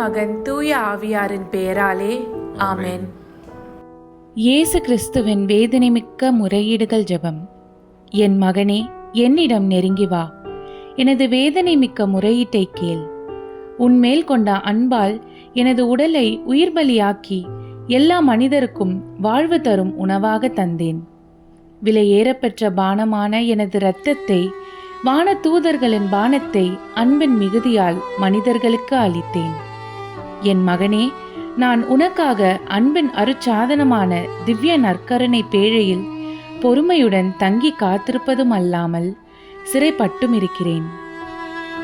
மகன் தூய ஆவியாரின் பெயராலே ஆமென். இயேசு கிறிஸ்துவின் வேதனைமிக்க முறையீடுகள் ஜெபம். என் மகனே என்னிடம் நெருங்கி வா. எனது வேதனை மிக்க முறையீட்டை கேள். உன்மேல் கொண்ட அன்பால் எனது உடலை உயிர்பலியாக்கி எல்லா மனிதருக்கும் வாழ்வு தரும் உணவாக தந்தேன். விலையேறப்பெற்ற பானமான எனது இரத்தத்தை வான தூதர்களின் பானத்தை அன்பின் மிகுதியால் மனிதர்களுக்கு அளித்தேன். என் மகனே நான் உனக்காக அன்பின் அருச்சாதனமான திவ்ய நற்கரணை பேழையில் பொறுமையுடன் தங்கி காத்திருப்பதும் அல்லாமல் சிறைப்பட்டும் இருக்கிறேன்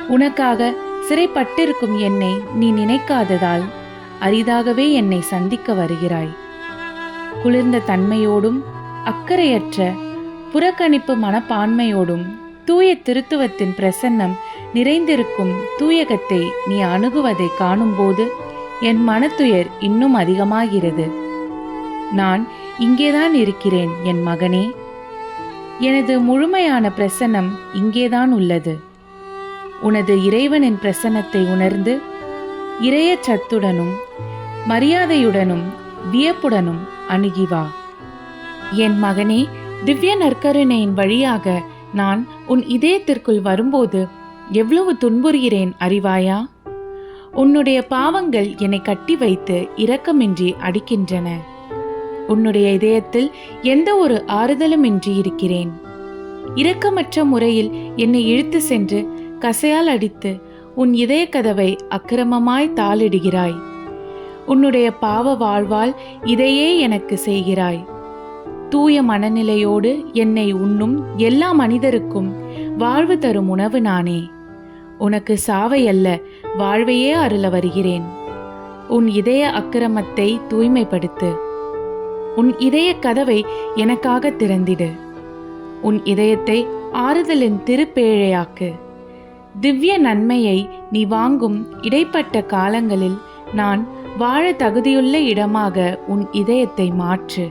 உனக்காக சிறைப்பட்டிருக்கும் என்னை நீ நினைக்காததால் அரிதாகவே என்னை சந்திக்க வருகிறாய். குளிர்ந்த தன்மையோடும் அக்கறையற்ற புறக்கணிப்பு மனப்பான்மையோடும் தூய திருத்துவத்தின் பிரசன்னம் நிறைந்திருக்கும் தூயகத்தை நீ அணுகுவதை காணும்போது என் மனத்துயர் இன்னும் அதிகமாகிறது. நான் இங்கேதான் இருக்கிறேன் என் மகனே. எனது முழுமையான பிரசன்னம் இங்கேதான் உள்ளது. உனது இறைவனின் பிரசன்னத்தை உணர்ந்து இறைய சத்துடனும் மரியாதையுடனும் வியப்புடனும் அணுகி வா. என் மகனே திவ்ய நற்கருணையின் வழியாக நான் உன் இதயத்திற்குள் வரும்போது எவ்வளவு துன்புறுகிறேன் அறிவாயா? உன்னுடைய பாவங்கள் என்னை கட்டி வைத்து இரக்கமின்றி அடிக்கின்றன. உன்னுடைய இதயத்தில் எந்த ஒரு ஆறுதலுமின்றி இருக்கிறேன். இரக்கமற்ற முறையில் என்னை இழுத்து சென்று கசையால் அடித்து உன் இதய கதவை அக்கிரமமாய் தாளிடுகிறாய். உன்னுடைய பாவ வாழ்வால் இதையே எனக்கு செய்கிறாய். தூய மனநிலையோடு என்னை உண்ணும் எல்லா மனிதருக்கும் வாழ்வு தரும் உணவு நானே. உனக்கு சாவை அல்ல வாழ்வையே அருள வருகிறேன். உன் இதய அக்கிரமத்தை தூய்மைப்படுத்து. உன் இதய கதவை எனக்காக திறந்திடு. உன் இதயத்தை ஆறுதலின் திருப்பேழையாக்கு. திவ்ய நன்மையை நீ வாங்கும் இடைப்பட்ட காலங்களில் நான் வாழ தகுதியுள்ள இடமாக உன் இதயத்தை மாற்று.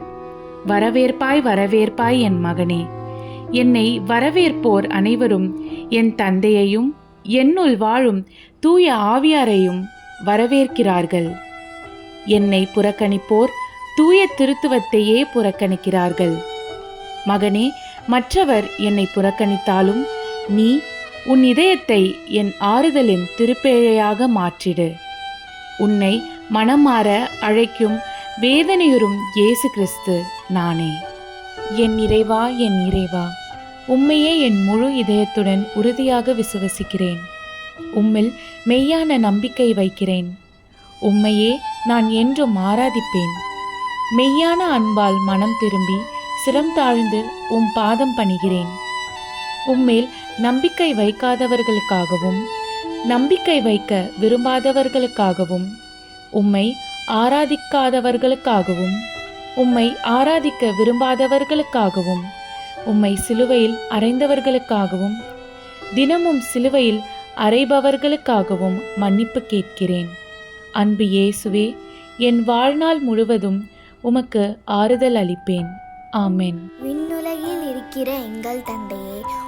வரவேற்பாய் வரவேற்பாய் என் மகனே. என்னை வரவேற்போர் அனைவரும் என் தந்தையையும் என்னுள் வாழும் தூய ஆவியாரையும் வரவேற்கிறார்கள். என்னை புறக்கணிப்போர் தூய திருத்துவத்தையே புறக்கணிக்கிறார்கள். மகனே மற்றவர் என்னை புறக்கணித்தாலும் நீ உன் இதயத்தை என் ஆறுதலின் திருப்பேழையாக மாற்றிடு. உன்னை மனமாற அழைக்கும் வேதனையுறும் இயேசு கிறிஸ்து நானே. என் இறைவா என் இறைவா. உம்மையே என் முழு இதயத்துடன் உறுதியாக விசுவசிக்கிறேன். உம்மில் மெய்யான நம்பிக்கை வைக்கிறேன். உம்மையே நான் என்றும் ஆராதிப்பேன். மெய்யான அன்பால் மனம் திரும்பி சிரம் தாழ்ந்து உம் பாதம் பணிகிறேன். உம்மேல் நம்பிக்கை வைக்காதவர்களுக்காகவும் நம்பிக்கை வைக்க விரும்பாதவர்களுக்காகவும் உம்மை ஆராதிக்காதவர்களுக்காகவும் உம்மை ஆராதிக்க விரும்பாதவர்களுக்காகவும் உம்மை சிலுவையில் அறைந்தவர்களுக்காகவும் தினமும் சிலுவையில் அறைபவர்களுக்காகவும் மன்னிப்பு கேட்கிறேன். அன்பு இயேசுவே என் வாழ்நாள் முழுவதும் உமக்கு ஆறுதல் அளிப்பேன். ஆமென். விண்ணுலகில் இருக்கிற எங்கள் தந்தையே